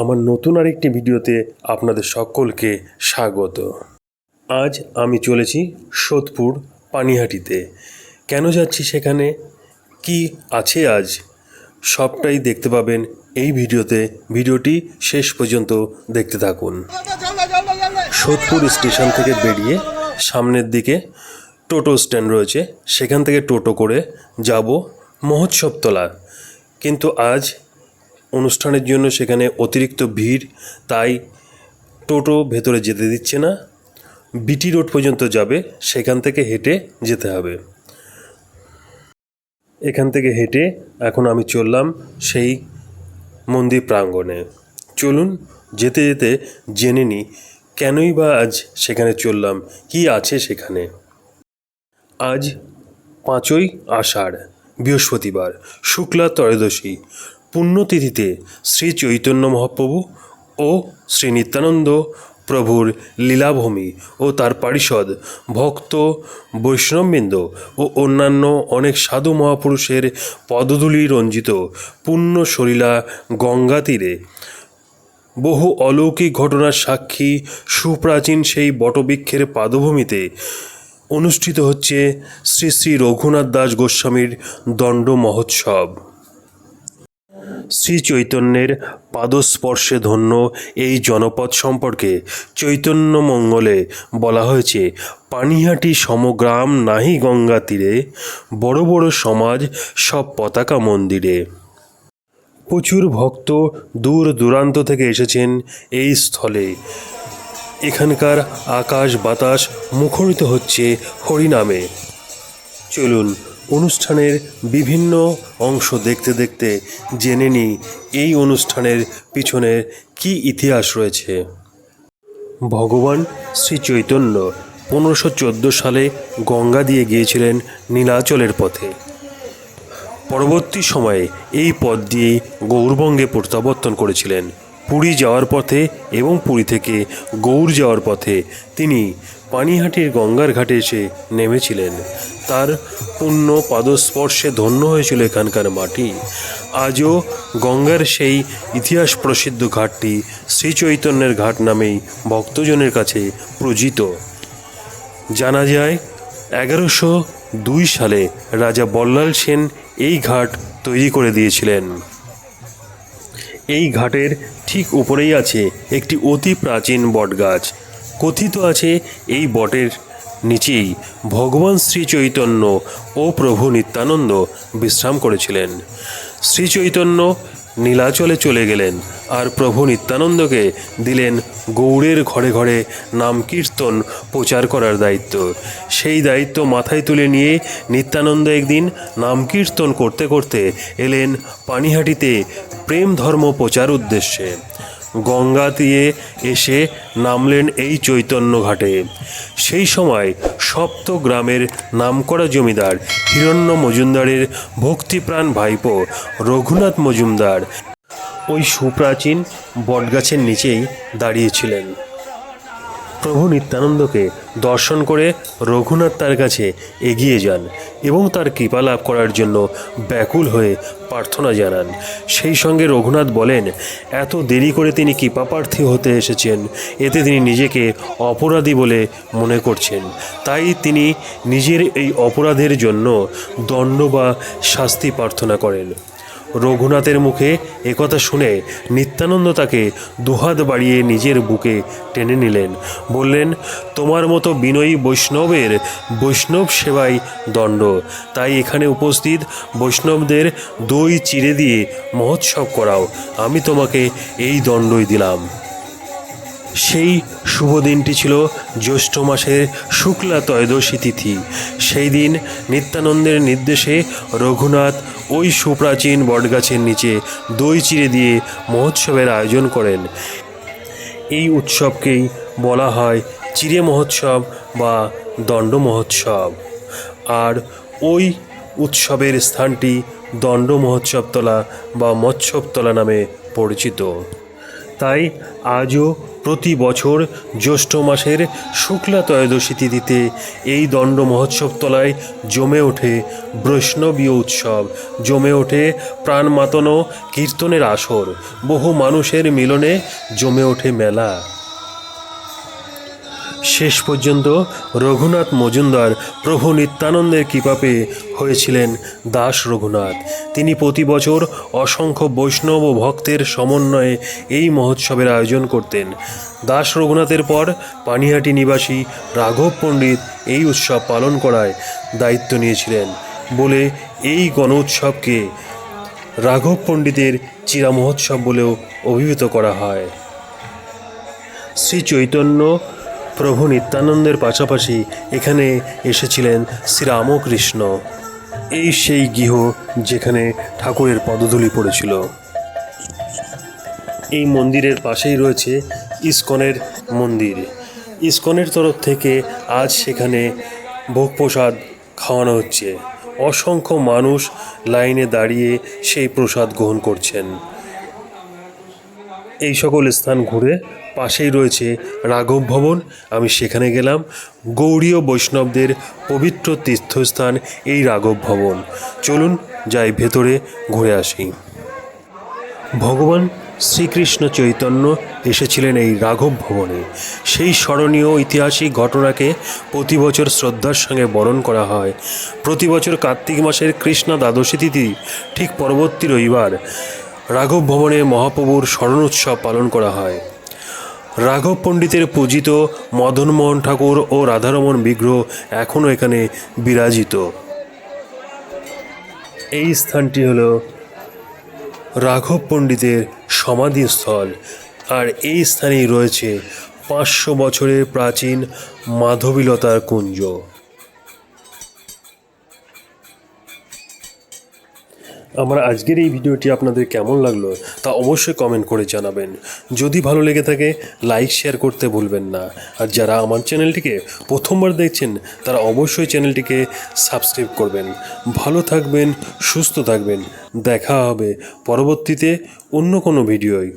আমার নতুন আরেকটি ভিডিওতে আপনাদের সকলকে স্বাগত। আজ আমি চলেছি সোদপুর পানিহাটিতে। কেন যাচ্ছি সেখানে? কি আছে আজ? সবটাই দেখতে পাবেন এই ভিডিওতে। ভিডিওটি শেষ পর্যন্ত দেখতে থাকুন। সোদপুর স্টেশন থেকে বেরিয়ে সামনের দিকে টোটো স্ট্যান্ড রয়েছে। সেখান থেকে টোটো করে যাব মহোৎসবতলা। কিন্তু আজ অনুষ্ঠানের জন্য সেখানে অতিরিক্ত ভিড়, তাই টোটো ভেতরে যেতে দিচ্ছে না। বিটি রোড পর্যন্ত যাবে, সেখান থেকে হেঁটে যেতে হবে। এখান থেকে হেঁটে এখন আমি চললাম সেই মন্দির প্রাঙ্গণে। চলুন যেতে যেতে জেনে নিই, কেনই বা আজ সেখানে চললাম, কি আছে সেখানে? আজ পাঁচই আষাঢ়, বৃহস্পতিবার, শুক্লা ত্রয়োদশী। পুণ্যতিথিতে শ্রী চৈতন্য মহাপ্রভু ও শ্রী নিত্যানন্দ প্রভুর লীলাভূমি ও তার পারিষদ, ভক্ত, বৈষ্ণববৃন্দ ও অন্যান্য অনেক সাধু মহাপুরুষের পদধূলি রঞ্জিত পুণ্য সলীলা গঙ্গা তীরে। বহু অলৌকিক ঘটনার সাক্ষী সুপ্রাচীন সেই বটবৃক্ষের পাদভূমিতে অনুষ্ঠিত হচ্ছে শ্রী শ্রী রঘুনাথ দাস গোস্বামীর দণ্ড মহোৎসব। শ্রী চৈতন্যের পাদস্পর্শে ধন্য এই জনপদ সম্পর্কে চৈতন্য মঙ্গলে বলা হয়েছে, পানিহাটি সমগ্রাম নাহি গঙ্গা তীরে, বড় বড় সমাজ সব পতাকা মন্দিরে। প্রচুর ভক্ত দূর দূরান্ত থেকে এসেছেন এই স্থলে। এখানকার আকাশ বাতাস মুখরিত হচ্ছে হরিনামে। চলুন অনুষ্ঠানের বিভিন্ন অংশ দেখতে দেখতে জেনে নিই এই অনুষ্ঠানের পিছনে কি ইতিহাস রয়েছে। ভগবান শ্রী চৈতন্য পনেরোশো চোদ্দ সালে গঙ্গা দিয়ে গিয়েছিলেন নীলাচলের পথে। পরবর্তী সময়ে এই পথ দিয়েই গৌরবঙ্গে প্রত্যাবর্তন করেছিলেন। পুরী যাওয়ার পথে এবং পুরী থেকে গৌর যাওয়ার পথে তিনি পানিহাটির গঙ্গার ঘাটে এসে নেমেছিলেন। তার পুণ্য পাদস্পর্শে ধন্য হয়েছিল এখানকার মাটি। আজও গঙ্গার সেই ইতিহাস প্রসিদ্ধ ঘাটটি শ্রীচৈতন্যের ঘাট নামেই ভক্তজনের কাছে পূজিত জানা যায়, এগারোশো দুই সালে রাজা বল্লাল সেন এই ঘাট তৈরি করে দিয়েছিলেন। এই ঘাটের ঠিক উপরেই আছে একটি অতি প্রাচীন বটগাছ। কথিত আছে এই বটের নিচেই ভগবান শ্রী চৈতন্য ও প্রভু নিত্যানন্দ বিশ্রাম করেছিলেন। শ্রী চৈতন্য নীলাচলে চলে গেলেন আর প্রভু নিত্যানন্দকে দিলেন গৌড়ের ঘরে ঘরে নাম কীর্তন প্রচার করার দায়িত্ব। সেই দায়িত্ব মাথায় তুলে নিয়ে নিত্যানন্দ একদিন নাম কীর্তন করতে করতে এলেন পানিহাটিতে প্রেম ধর্ম প্রচার উদ্দেশ্যে। গঙ্গা দিয়ে এসে নামলেন এই চৈতন্য ঘাটে। সেই সময় সপ্ত গ্রামের নামকরা জমিদার হিরণ্য মজুমদারের ভক্তিপ্রাণ ভাইপো রঘুনাথ মজুমদার ওই সুপ্রাচীন বটগাছের নিচেই দাঁড়িয়েছিলেন। প্রভু নিত্যানন্দকে দর্শন করে রঘুনাথ তার কাছে এগিয়ে যান এবং তার কৃপা লাভ করার জন্য ব্যাকুল হয়ে প্রার্থনা জানান। সেই সঙ্গে রঘুনাথ বলেন, এত দেরি করে তিনি কৃপাপ্রার্থী হতে এসেছেন। এতে তিনি নিজেকে অপরাধী বলে মনে করছেন। তাই তিনি নিজের এই অপরাধের জন্য দণ্ড বা শাস্তি প্রার্থনা করেন। রঘুনাথের মুখে একথা শুনে নিত্যানন্দ তাকে দুহাত বাড়িয়ে নিজের বুকে টেনে নিলেন। বললেন, তোমার মতো বিনয়ী বৈষ্ণবের বৈষ্ণব সেবাই দণ্ড। তাই এখানে উপস্থিত বৈষ্ণবদের দই চিড়ে দিয়ে মহোৎসব করাও। আমি তোমাকে এই দণ্ডই দিলাম। সেই শুভ দিনটি ছিল জ্যৈষ্ঠ মাসের শুক্লা ত্রয়োদশী তিথি। সেই দিন নিত্যানন্দের নির্দেশে রঘুনাথ ওই সুপ্রাচীন বটগাছের নিচে দই চিড়ে দিয়ে মহোৎসবের আয়োজন করেন। এই উৎসবকেই বলা হয় চিড়ে মহোৎসব বা দণ্ড মহোৎসব। আর ওই উৎসবের স্থানটি দণ্ড মহোৎসবতলা বা মৎস্যবতলা নামে পরিচিত। তাই আজও প্রতি বছর জ্যৈষ্ঠ মাসের শুক্লা ত্রয়োদশী তিথিতে এই দণ্ড মহোৎসব তলায় জমে ওঠে বৈষ্ণবীয় উৎসব। জমে ওঠে প্রাণ মাতানো কীর্তনের আসর। বহু মানুষের মিলনে জমে ওঠে মেলা। শেষ পর্যন্ত রঘুনাথ মজুমদার প্রভু নিত্যানন্দের কৃপা পেয়ে হয়েছিলেন দাস রঘুনাথ। তিনি প্রতি বছর অসংখ্য বৈষ্ণব ও ভক্তের সমন্বয়ে এই মহোৎসবের আয়োজন করতেন। দাস রঘুনাথের পর পানিহাটি নিবাসী রাঘব পণ্ডিত এই উৎসব পালন করায় দায়িত্ব নিয়েছিলেন বলে এই গণ উৎসবকে রাঘব পণ্ডিতের চিরা মহোৎসব বলেও অভিহিত করা হয়। শ্রী চৈতন্য প্রভু নিত্যানন্দের পাশাপাশি এখানে এসেছিলেন শ্রীরামকৃষ্ণ। এই সেই গৃহ যেখানে ঠাকুরের পদধূলি পড়েছিল। এই মন্দিরের পাশেই রয়েছে ইস্কনের মন্দির। ইস্কনের তরফ থেকে আজ সেখানে ভোগ প্রসাদ খাওয়ানো হচ্ছে। অসংখ্য মানুষ লাইনে দাঁড়িয়ে সেই প্রসাদ গ্রহণ করছেন। এই সকল স্থান ঘুরে পাশেই রয়েছে রাঘব ভবন। আমি সেখানে গেলাম। গৌড়ীয় বৈষ্ণবদের পবিত্র তীর্থস্থান এই রাঘব ভবন। চলুন যাই ভেতরে, ঘুরে আসি। ভগবান শ্রীকৃষ্ণ চৈতন্য এসেছিলেন এই রাঘব ভবনে। সেই স্মরণীয় ঐতিহাসিক ঘটনাকে প্রতি বছর শ্রদ্ধার সঙ্গে বরণ করা হয়। প্রতি বছর কার্তিক মাসের কৃষ্ণা দ্বাদশী তিথি ঠিক পরবর্তী রবিবার। রাঘব ভবনে মহাপ্রভুর স্মরণ উৎসব পালন করা হয়। রাঘব পণ্ডিতের পূজিত মদনমোহন ঠাকুর ও রাধারমণ বিগ্রহ এখনও এখানে বিরাজিত। এই স্থানটি হলো রাঘব পণ্ডিতের সমাধিস্থল আর এই স্থানেই রয়েছে পাঁচশো বছরের প্রাচীন মাধবীলতার কুঞ্জ। আমার আজকের এই ভিডিওটি আপনাদের কেমন লাগল তা অবশ্যই কমেন্ট করে জানাবেন। যদি ভালো লেগে থাকে লাইক শেয়ার করতে ভুলবেন না। আর যারা আমার চ্যানেলটিকে প্রথমবার দেখছেন, তারা অবশ্যই চ্যানেলটিকে সাবস্ক্রাইব করবেন। ভালো থাকবেন, সুস্থ থাকবেন। দেখা হবে পরবর্তীতে অন্য কোনো ভিডিওয়।